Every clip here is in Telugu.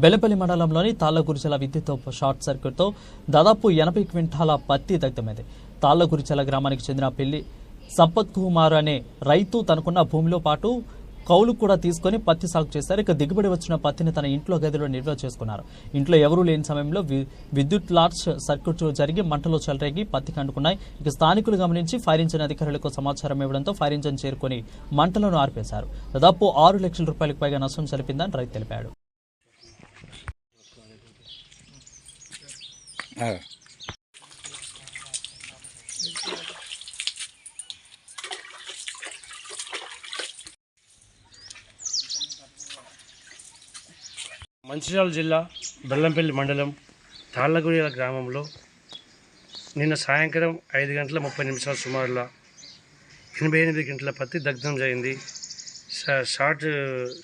బెల్లపల్లి మండలంలోని తాళ్ళగురిచల విద్యుత్ షార్ట్ సర్క్యూట్తో దాదాపు ఎనభై క్వింటాల పత్తి దగ్ధమైంది. తాళ్ళగురిచల గ్రామానికి చెందిన పెళ్ళి సంపత్ కుమార్ అనే రైతు తనకున్న భూమిలో పాటు కౌలు కూడా తీసుకొని పత్తి సాగు చేశారు. ఇక దిగుబడి వచ్చిన పత్తిని తన ఇంట్లో గదిలో నిల్వ చేసుకున్నారు. ఇంట్లో ఎవరూ లేని సమయంలో వి- విద్యుత్ లార్జ్ సర్క్యూట్ జరిగి మంటలు చెలరేగి పత్తికి అంటుకున్నాయి ఇక స్థానికులు గమనించి ఫైర్ ఇంజిన్ అధికారులకు సమాచారం ఇవ్వడంతో ఫైర్ ఇంజిన్ చేరుకొని మంటలను ఆర్పేశారు. దాదాపు ఆరు లక్షల రూపాయలకు పైగా నష్టం జరిపిందని రైతు తెలిపాడు. మంచిర్యాల జిల్లా బెల్లంపల్లి మండలం తాళ్ళగుడిల గ్రామంలో నిన్న సాయంకాలం ఐదు గంటల ముప్పై నిమిషాల సుమారులో ఎనభై ఎనిమిది గంటల పత్తి దగ్ధం జరిగింది. షార్ట్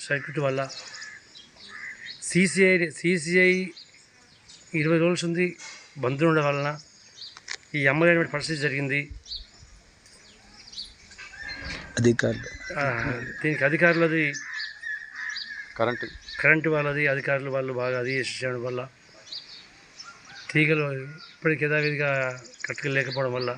సర్క్యూట్ వల్ల సీసీఐ సీసీఐ ఇరవై రోజులు ఉంది బంద్ ఉండడం వలన ఈ అమ్మలేని పరిస్థితి జరిగింది. అధికారులు. దీనికి అధికారులది కరెంటు. కరెంటు వాళ్ళది అధికారులు వాళ్ళు బాగా అది చేసి చేయడం వల్ల తీగలు ఇప్పటికి యథావిధిగా కట్టుకు లేకపోవడం వల్ల.